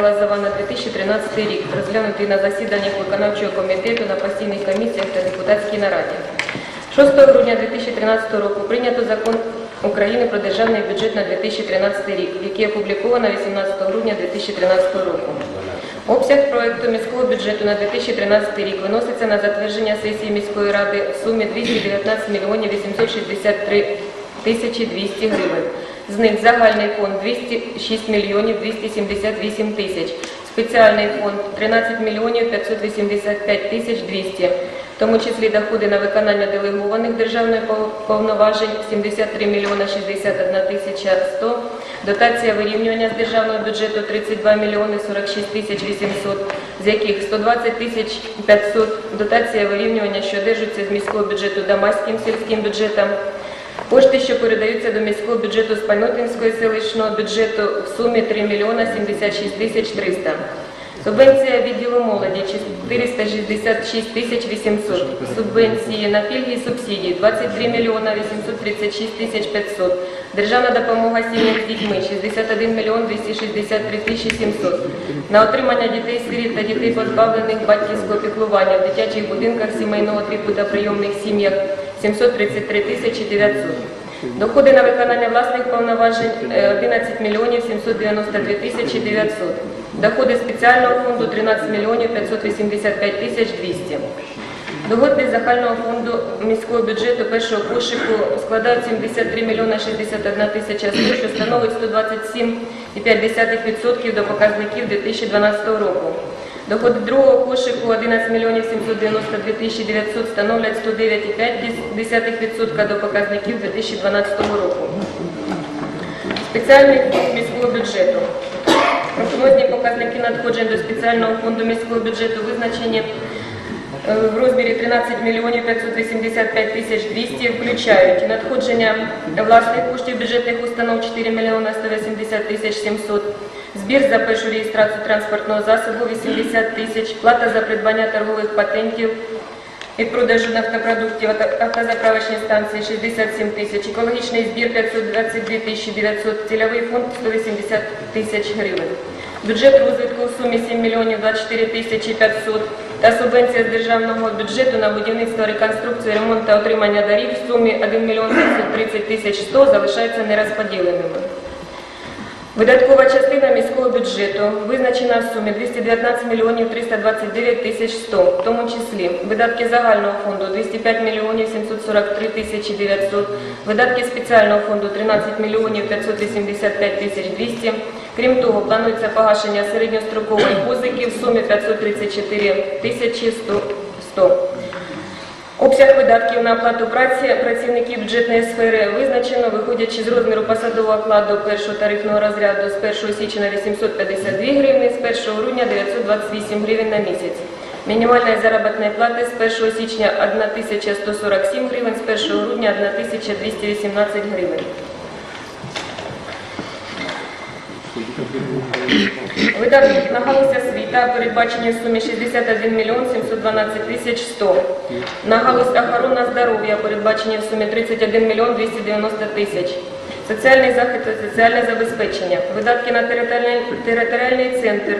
Лазова на 2013 рік, розглянутий на засіданнях виконавчого комітету на постійних комісіях та депутатській нараді. 6 грудня 2013 року прийнято закон України про державний бюджет на 2013 рік, який опубліковано 18 грудня 2013 року. Обсяг проекту міського бюджету на 2013 рік виноситься на затвердження сесії міської ради в сумі 219 мільйонів 863 тисячі 200 гривень. З них загальний фонд 206 мільйонів 278 тисяч, спеціальний фонд 13 мільйонів 585 тисяч 200, в тому числі доходи на виконання делегованих державних повноважень 73 мільйона 61 тисяча 100, дотація вирівнювання з державного бюджету 32 мільйони 46 тисяч 800, з яких 120 тисяч 500 дотація вирівнювання, що одержується з міського бюджету Дамаським сільським бюджетом, Кошти, що передаються до міського бюджету Спальнотинського селищного бюджету в сумі 3 мільйона 76 тисяч 300. Субвенція відділу молоді 466 тисяч 800. Субвенції на пільги і субсидії 23 мільйона 836 тисяч 500. Державна допомога сім'ям з дітьми 61 мільйон 263 тисячі 700. На отримання дітей-сиріт та дітей позбавлених батьківського піклування в дитячих будинках сімейного типу та прийомних сім'ях 733 тисячі 900. Доходи на виконання власних повноважень е, 11 мільйонів 792 тисячі 900. Доходи спеціального фонду 13 мільйонів 585 тисяч 200. Доходи загального фонду міського бюджету першого кошику складають 73 мільйона 61 тисяча 100, що становить 127,5% до показників 2012 року. Доходи другого кошику 11 мільйонів 792 тисячі 900 становлять 109,5% до показників 2012 року. Спеціальний фонд міського бюджету. Прогнозні показники надходжень до спеціального фонду міського бюджету визначені е, в розмірі 13 мільйонів 585 тисяч 200 включають надходження власних коштів бюджетних установ 4 мільйона 180 тисяч 700, збір за першу реєстрацію транспортного засобу 80 тисяч, плата за придбання торгових патентів від продажу нафтопродуктів авто- автозаправочні станції 67 тисяч, екологічний збір 522 тисячі 900, цільовий фонд 180 тисяч гривень. Бюджет розвитку в сумі 7 мільйонів 24 тисячі 500 та субвенція з державного бюджету на будівництво, реконструкцію, ремонт та отримання доріг в сумі 1 мільйон 530 тисяч 100 залишаються нерозподіленими. Видаткова частина міського бюджету визначена в сумі 219 мільйонів 329 тисяч 100, в тому числі видатки загального фонду 205 мільйонів 743 тисячі 900, видатки спеціального фонду 13 мільйонів 585 тисяч 200. Крім того, планується погашення середньострокової позики в сумі 534 тисячі 100. 100. Обсяг видатків на оплату праці працівників бюджетної сфери визначено, виходячи з розміру посадового окладу першого тарифного розряду з 1 січня 852 гривні, з 1 грудня 928 гривень на місяць. Мінімальної заробітної плати з 1 січня 1147 гривень, з 1 грудня 1218 гривень. Видатки на галузь освіта передбачені в сумі 61 мільйон 712 тисяч 100. На галузь охорона здоров'я передбачені в сумі 31 мільйон 290 тисяч. Соціальний захист та соціальне забезпечення. Видатки на територіальний, територіальний центр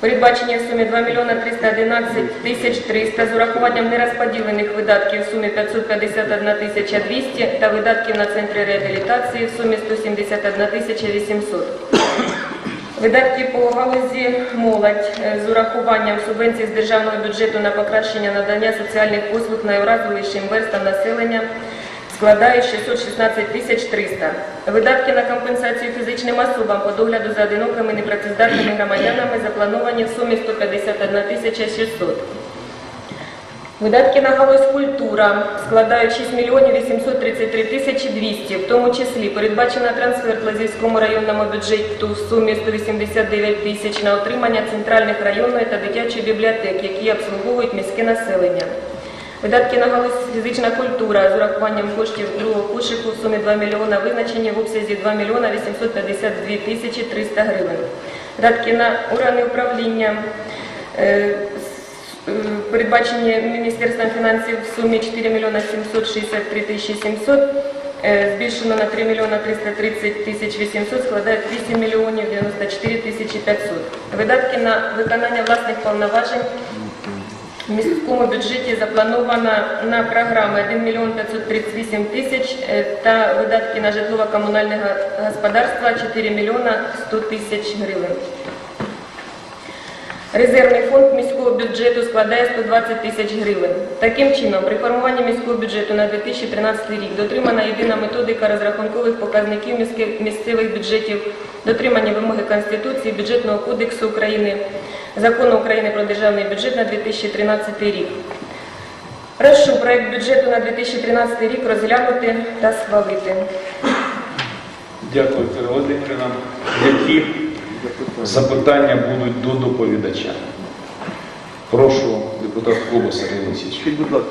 передбачені в сумі 2 мільйона 311 тисяч 300 з урахуванням нерозподілених видатків в сумі 551 тисяча 200 та видатків на центри реабілітації в сумі 171 тисяча 800. Видатки по галузі молодь е, з урахуванням субвенцій з державного бюджету на покращення надання соціальних послуг найуразливішим верстам населення складають 616 тисяч 300. Видатки на компенсацію фізичним особам по догляду за одинокими непрацездатними громадянами заплановані в сумі 151 тисяча 600. Видатки на галузь культура складають 6 мільйонів 833 тисячі 200, в тому числі передбачено трансфер Лазівському районному бюджету в сумі 189 тисяч на отримання центральних районної та дитячої бібліотек, які обслуговують міське населення. Видатки на галузь фізична культура з урахуванням коштів другого кошику в сумі 2 мільйона визначені в обсязі 2 мільйона 852 тисячі 300 гривень. Видатки на органи управління е, передбачені Міністерством фінансів в сумі 4 мільйона 763 тисячі 700, е, збільшено на 3 мільйона 330 тисяч 800, складають 8 мільйонів 94 тисячі 500. Видатки на виконання власних повноважень в міському бюджеті заплановано на програми 1 мільйон 538 тисяч е, та видатки на житлово-комунальне господарство 4 мільйона 100 тисяч гривень. Резервний фонд міського бюджету складає 120 тисяч гривень. Таким чином, при формуванні міського бюджету на 2013 рік дотримана єдина методика розрахункових показників місцевих бюджетів, дотримання вимоги Конституції, Бюджетного кодексу України, Закону України про державний бюджет на 2013 рік. Прошу проект бюджету на 2013 рік розглянути та схвалити. Дякую, Вікторія Володимирівна. Запитання будуть до доповідача? Прошу, депутат Куба Сергій. Скажіть, будь ласка,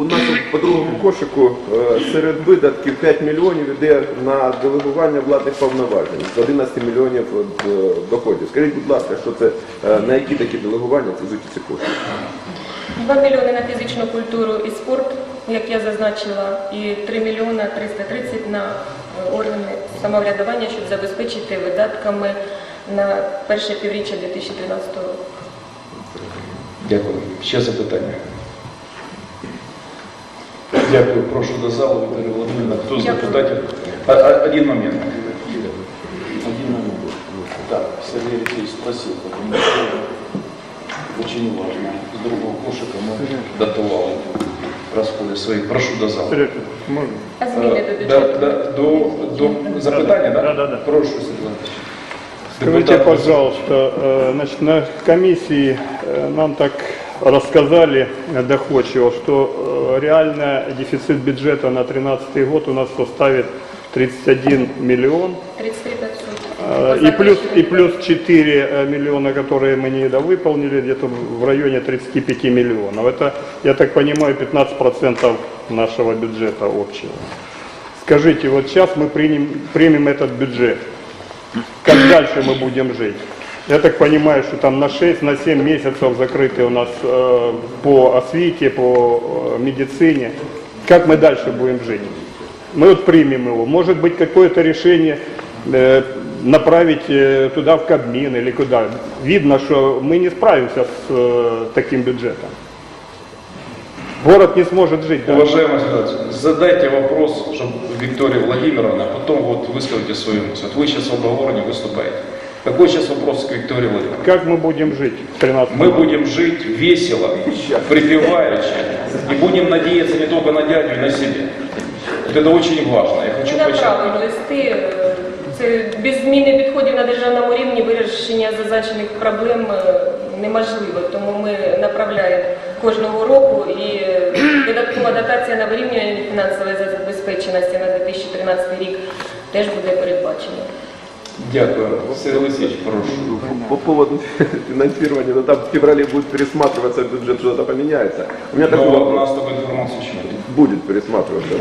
у нас по другому кошику е, серед видатків 5 мільйонів йде на делегування владних повноважень з 11 мільйонів е, доходів. Скажіть, будь ласка, що це е, на які такі делегування це звучить ці кошти? 2 мільйони на фізичну культуру і спорт, як я зазначила, і 3 мільйони 330 на органи самоврядування, щоб забезпечити видатками на перше півріччя 2013 року. Дякую. Ще запитання. Дякую. Прошу до залу, Вікторія Володимирівна. Хто з депутатів? А- а- Один момент. Один момент. Так, Сергей Алексеевич спросил, потому что очень важно. С другого кошика мы датували расходы свои. Прошу до залу. Зміни до Е, бюджету? да, да, до, до запитання, да? Да, да, да. Прошу, Сергій Іванович. Скажите, пожалуйста, э, значит, на комиссии э, нам так рассказали доходчиво, что э, реально дефицит бюджета на 2013 год у нас составит 31 миллион. 33 500. Э, И плюс, и плюс 4 э, миллиона, которые мы недовыполнили, где-то в районе 35 миллионов. Это, я так понимаю, 15% нашего бюджета общего. Скажите, вот сейчас мы примем, примем этот бюджет. Как дальше мы будем жить? Я так понимаю, что там на 6, на 7 месяцев закрыты у нас э, по освите, по э, медицине. Как мы дальше будем жить? Мы вот примем его. Может быть, какое-то решение э, направить э, туда в Кабмин или куда. Видно, что мы не справимся с э, таким бюджетом. Город не сможет жить. да? Уважаемый Сергей задайте вопрос, чтобы Виктория Владимировна, а потом вот выскажите свою мысль. Вот вы сейчас в обговорении выступаете. Какой сейчас вопрос к Виктории Владимировне? Как мы будем жить в 13 Мы будем жить весело, припеваючи, и будем надеяться не только на дядю и на себя. Вот это очень важно. Я хочу Ми подчеркнуть. направимо листи. е, Це без зміни підходів на державному рівні вирішення зазначених проблем е, неможливо. Тому ми направляємо кожного року і додаткова дотація на вирівнювання фінансової забезпеченості на 2013 рік теж буде передбачена. Дякую. Сергей Алексеевич, прошу. По поводу финансирования, ну там в феврале будет пересматриваться бюджет, что-то поменяется. У меня такой Но у нас такой информации еще нет. Будет пересматриваться.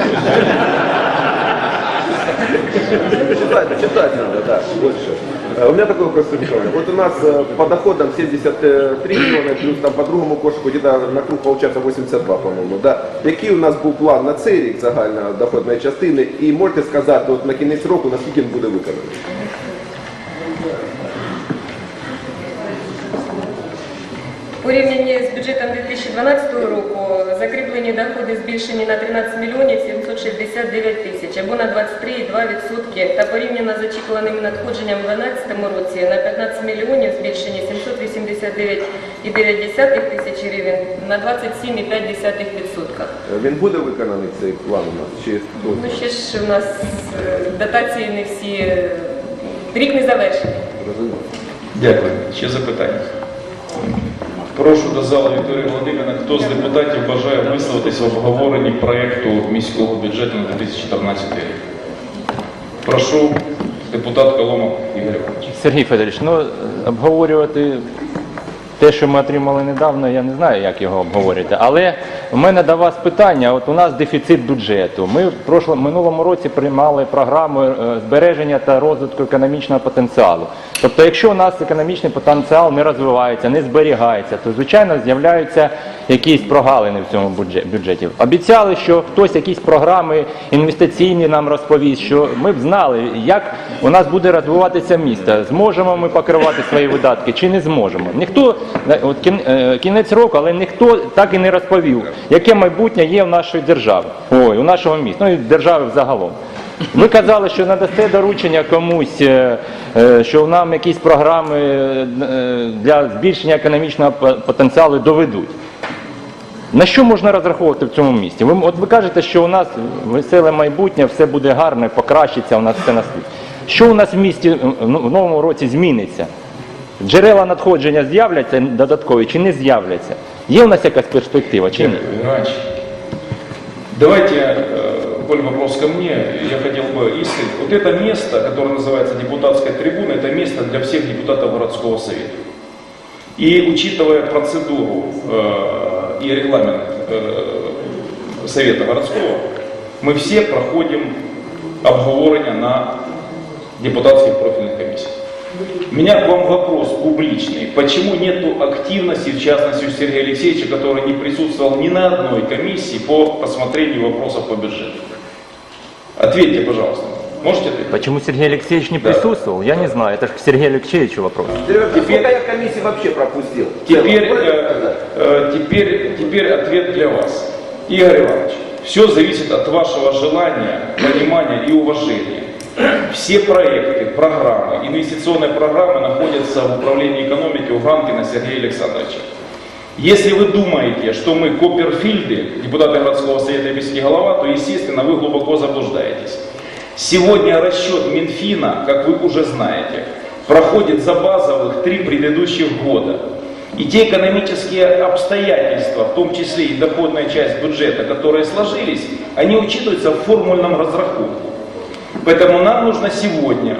Читать, читать надо, да, больше. Э, У меня такой вопрос, Сергей Вот у нас э, по доходам 73 миллиона, плюс там по другому кошику где-то на круг получается 82, по-моєму. Да? Який у нас був план на цей рік загальної доходної частини? І можете сказати, от на кінець року, наскільки він буде виконаний? Порівнянні з бюджетом 2012 року закріплені доходи збільшені на 13 мільйонів 769 тисяч або на 23,2% та порівняно з очікуваними надходженнями в 2012 році на 15 мільйонів збільшені 789,9 тисяч гривень на 27,5%. Е, Він буде виконаний цей план у нас? Чи Ну ще ж у нас е, дотації не всі, рік не завершений. Розумію. Дякую. Ще запитання. Прошу до зали Вікторії Володимирівна, хто з депутатів бажає висловитися в обговоренні проєкту міського бюджету на 2014 рік. Прошу, депутат Коломов Ігор Іванович. Сергій Федорович, ну обговорювати те, що ми отримали недавно, я не знаю, як його обговорити. Але у мене до вас питання. От у нас дефіцит бюджету. Ми в прошлому минулому році приймали програму е, збереження та розвитку економічного потенціалу. Тобто, якщо у нас економічний потенціал не розвивається, не зберігається, то звичайно з'являються якісь прогалини в цьому бюджет- бюджеті. Обіцяли, що хтось якісь програми інвестиційні нам розповість, що ми б знали, як у нас буде розвиватися місто. Зможемо ми покривати свої видатки чи не зможемо. Ніхто от е, кінець року, але ніхто так і не розповів, яке майбутнє є в нашої держави, ой, у нашого міста, ну і держави взагалом. Ви казали, що надасте доручення комусь, е, е, що нам якісь програми е, для збільшення економічного потенціалу доведуть. На що можна розраховувати в цьому місті? Ви, от ви кажете, що у нас веселе майбутнє, все буде гарно, покращиться, у нас все на світі. Що у нас в місті е, в новому році зміниться? Джерела надходження з'являться додаткові чи не з'являться? Є у нас якась перспектива чи ні? Геннадий Иванович, давайте, э, коль вопрос ко мне, я хотел бы искренне, вот это место, которое называется депутатская трибуна, это место для всех депутатов городского совета. И учитывая процедуру э, и регламент э, совета городского, мы все проходим обговорение на депутатских профильных комиссиях. У меня к вам вопрос публичный. Почему нет активности, в частности, у Сергея Алексеевича, который не присутствовал ни на одной комиссии по рассмотрению вопросов по бюджету? Ответьте, пожалуйста. Можете ответить? Почему Сергей Алексеевич не Да. присутствовал? Я не знаю, это же к Сергею Алексеевичу вопрос. Теперь- я комиссий вообще пропустил? Теперь, э, э, теперь, теперь ответ для вас. Игорь Иванович, все зависит от вашего желания, понимания и уважения. Все проекты, программы, инвестиционные программы находятся в управлении экономики у Ганкина Сергея Александровича. Если вы думаете, что мы Копперфильды, депутаты городского совета и голова, то, естественно, вы глубоко заблуждаетесь. Сегодня расчет Минфина, как вы уже знаете, проходит за базовых три предыдущих года. И те экономические обстоятельства, в том числе и доходная часть бюджета, которые сложились, они учитываются в формульном разрахунке. Поэтому нам нужно сегодня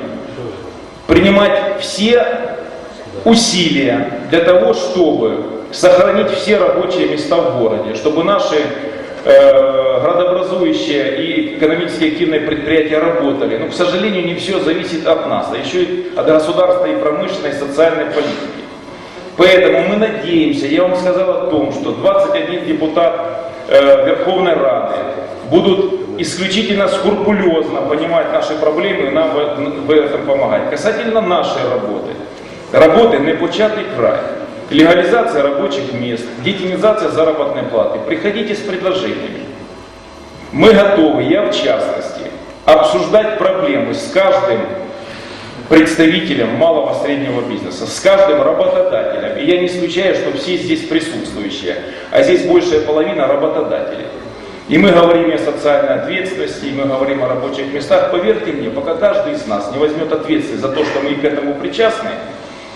принимать все усилия для того, чтобы сохранить все рабочие места в городе, чтобы наши э, градообразующие и экономически активные предприятия работали. Но, к сожалению, не все зависит от нас, а еще и от государства и промышленной, и социальной политики. Поэтому мы надеемся, я вам сказал о том, что 21 депутат э, Верховной Рады будут исключительно скрупулезно понимать наши проблемы и нам в, этом помогать. Касательно нашей работы. Работы не початый край. Легализация рабочих мест, детинизация заработной платы. Приходите с предложениями. Мы готовы, я в частности, обсуждать проблемы с каждым представителям малого и среднего бизнеса, с каждым работодателем. И я не исключаю, что все здесь присутствующие, а здесь большая половина работодателей. И мы говорим и о социальной ответственности, и мы говорим о рабочих местах. Поверьте мне, пока каждый из нас не возьмет ответственность за то, что мы к этому причастны,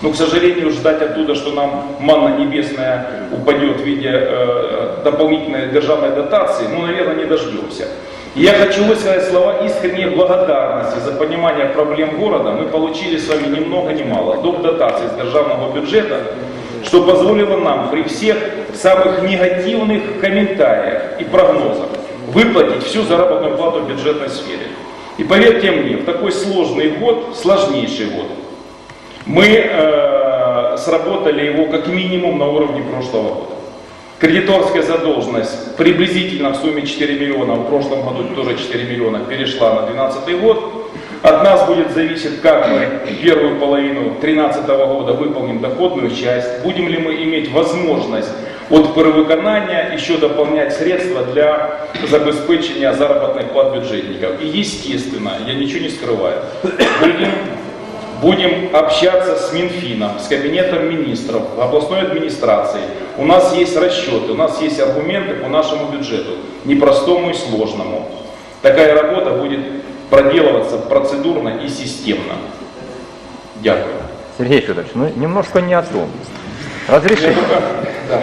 но, к сожалению, ждать оттуда, что нам манна небесная упадет в виде э, дополнительной державной дотации, ну, наверное, не дождемся. И Я хочу высказать слова искренней благодарности за понимание проблем города. Мы получили с вами ни много ни мало доп. дотаций из державного бюджета, что позволило нам при всех самых негативных комментариях и прогнозах выплатить всю заработную плату в бюджетной сфере. И поверьте мне, в такой сложный год, сложнейший год, мы э, сработали его как минимум на уровне прошлого года. Кредиторская задолженность приблизительно в сумме 4 миллиона, в прошлом году тоже 4 миллиона, перешла на 2012 год. От нас будет зависеть, как мы первую половину 2013 года выполним доходную часть, будем ли мы иметь возможность от перевыконания еще дополнять средства для забезпечения заработных плат бюджетников. И естественно, я ничего не скрываю, будем Будем общаться с Минфином, с Кабинетом министров, областной администрацией. У нас есть расчеты, у нас есть аргументы по нашему бюджету, непростому и сложному. Такая работа будет проделываться процедурно и системно. Дякую. Сергей Федорович, ну немножко не о том. Разрешите? Да,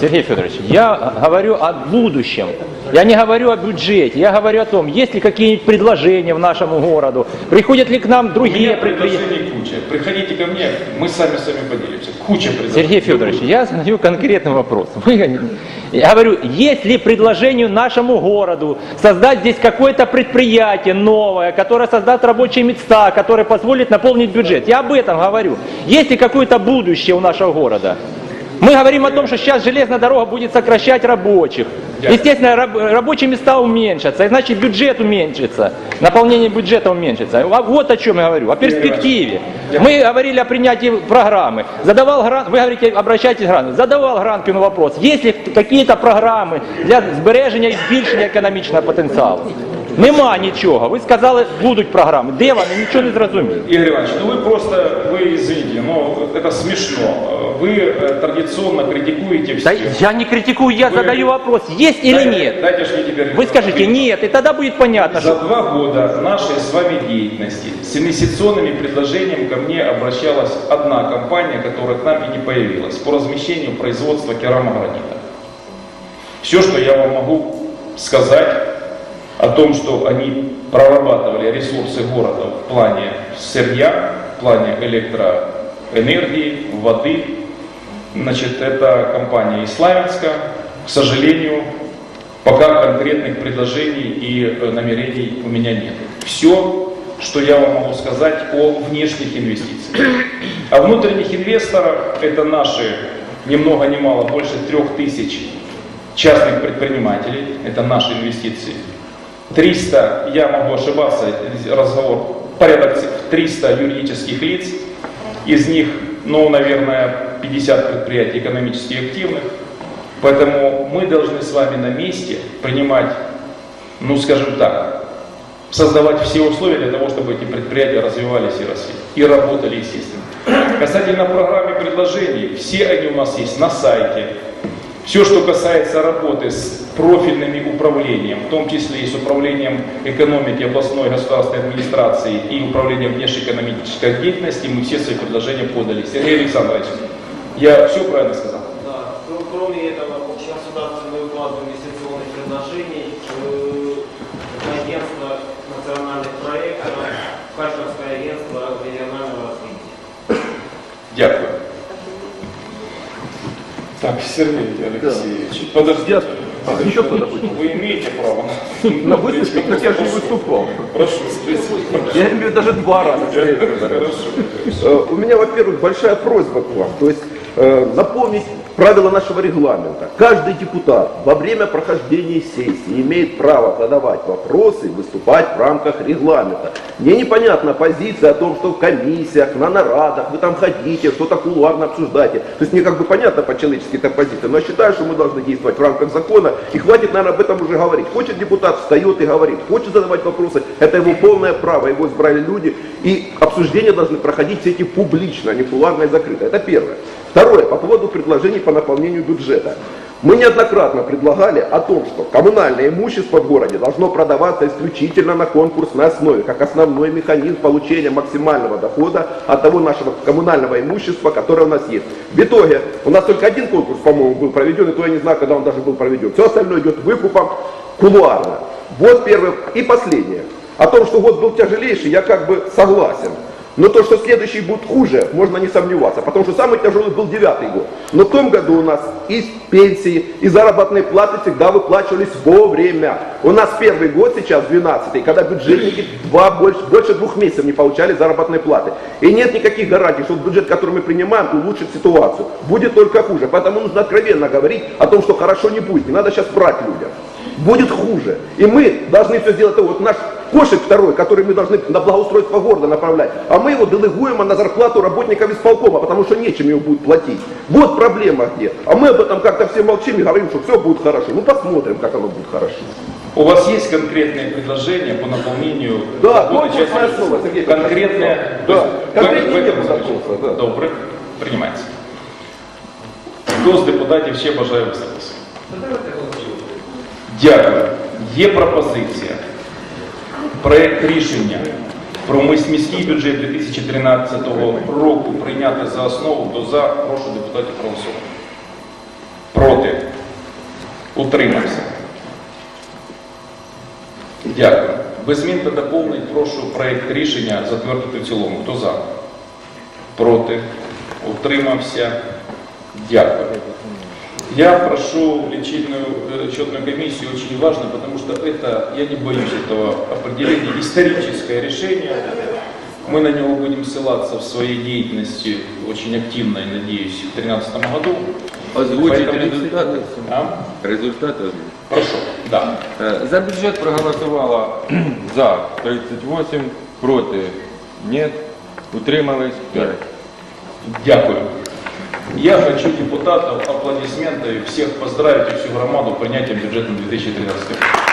Сергей Федорович, я говорю о будущем. Я не говорю о бюджете. Я говорю о том, есть ли какие-нибудь предложения в нашему городу, приходят ли к нам другие предприятия. куча. Приходите ко мне, мы сами с вами поделимся. Куча предложений. Сергей Федорович, я задаю конкретный вопрос. Вы- я говорю, есть ли предложение нашему городу создать здесь какое-то предприятие новое, которое создаст рабочие места, которое позволит наполнить бюджет? Я об этом говорю. Есть ли какое-то будущее у нашего города? Мы говорим о том, что сейчас железная дорога будет сокращать рабочих. Естественно, раб- рабочие места уменьшатся, и значит бюджет уменьшится, наполнение бюджета уменьшится. А Вот о чем я говорю, о перспективе. Мы говорили о принятии программы. Задавал Гран, вы говорите, обращайтесь к Грану. Задавал Гранкину вопрос, есть ли какие-то програми для збереження і збільшення економічного потенціалу. Нема нічого. Ви сказали, будуть програми. Де вони? Нічого не зрозумів. Игорь Иванович, ну вы просто, вы извините, но это смешно. Вы э, традиционно критикуете Да всех. я не критикую, я Вы- задаю вопрос, есть или Дайте- нет. Дайте ж мне теперь... Вы скажите нет, и тогда будет понятно, За что... два года нашей с вами деятельности с инвестиционными предложениями ко мне обращалась одна компания, которая к нам и не появилась, по размещению производства керамогранита. Все, что я вам могу сказать о том, что они прорабатывали ресурсы города в плане сырья, в плане электроэнергии, воды, значит, это компания из Славянска. К сожалению, Пока конкретных предложений и э, намерений у меня нет. Все, что я вам могу сказать о внешних инвестициях. О внутренних инвесторах это наши, ни много ни мало, больше трех тысяч частных предпринимателей, это наши инвестиции. 300, я могу ошибаться, разговор, порядок цифр, 300 юридических лиц, из них, ну, наверное, 50 предприятий экономически активных, Поэтому мы должны с вами на месте принимать, ну скажем так, создавать все условия для того, чтобы эти предприятия развивались и росли. И работали, естественно. Касательно программы предложений, все они у нас есть на сайте. Все, что касается работы с профильными управлением, в том числе и с управлением экономики областной государственной администрации и управлением внешнеэкономической деятельности, мы все свои предложения подали. Сергей Александрович, я все правильно сказал? Да, кр- кроме этого, государственный уклад инвестиционных предложений, э, агентство национальных проектов, Харьковское агентство регионального развития. Дякую. Так, Сергей Алексеевич, подождите. А, еще кто-то будет? Вы имеете право. На выступе? Так я же не выступал. Прошу. Я имею даже два раза. Э, У меня, во-первых, большая просьба к вам. То есть э, напомнить правила нашего регламента. Каждый депутат во время прохождения сессии имеет право задавать вопросы, выступать в рамках регламента. Мне непонятна позиция о том, что в комиссиях, на нарадах вы там ходите, что-то кулуарно обсуждаете. То есть мне как бы понятно по-человечески эта позиция, но я считаю, что мы должны действовать в рамках закона, и хватит, наверное, об этом уже говорить. Хочет депутат, встает и говорит, хочет задавать вопросы, это его полное право, его избрали люди, и обсуждения должны проходить все эти публично, а не кулуарно и закрыто. Это первое. Второе, по поводу предложений по наполнению бюджета. Мы неоднократно предлагали о том, что коммунальное имущество в городе должно продаваться исключительно на конкурсной основе, как основной механизм получения максимального дохода от того нашего коммунального имущества, которое у нас есть. В итоге у нас только один конкурс, по-моему, был проведен, и то я не знаю, когда он даже был проведен. Все остальное идет выкупом кулуарно. Вот первое. И последнее. О том, что год был тяжелейший, я как бы согласен. Но то, что следующий будет хуже, можно не сомневаться, потому что самый тяжелый был девятый год. Но в том году у нас и пенсии, и заработные платы всегда выплачивались вовремя. У нас первый год сейчас, 12 когда бюджетники два, больше, больше двух месяцев не получали заработные платы. И нет никаких гарантий, что бюджет, который мы принимаем, улучшит ситуацию. Будет только хуже. Поэтому нужно откровенно говорить о том, что хорошо не будет. Не надо сейчас врать людям будет хуже. И мы должны все сделать. Вот наш кошек второй, который мы должны на благоустройство города направлять, а мы его делегуем на зарплату работников исполкома, потому что нечем его будет платить. Вот проблема где. А мы об этом как-то все молчим и говорим, что все будет хорошо. Ну посмотрим, как оно будет хорошо. У вас есть конкретные предложения по наполнению Да, работы конкурсная частных основа, Сергей Конкретные? Да. То есть Конкретні ви- ви- є ви- запроси, да. Добре, приймається. Хто з депутатів ще бажає висловитися? Дякую. Є пропозиція. Проект рішення про міський бюджет 2013 року прийняти за основу. Хто за, прошу депутатів проголосувати. Проти? Утримався? Дякую. Без змін та доповнень прошу проект рішення затвердити в цілому. Хто за? Проти? Утримався? Дякую. Я прошу лечебную, э, счетную комиссию, очень важно, потому что это, я не боюсь этого определения, историческое решение. Мы на него будем ссылаться в своей деятельности очень активно, я надеюсь, в 2013 году. Озвучить Поэтому- результати. А? Результати озвучить. Прошу, да. Е, За бюджет проголосувало за 38, проти нет, утримались 5. Дякую. Я хочу депутатов аплодисментами всех поздравить и всю громаду принятием бюджета на 2013 год.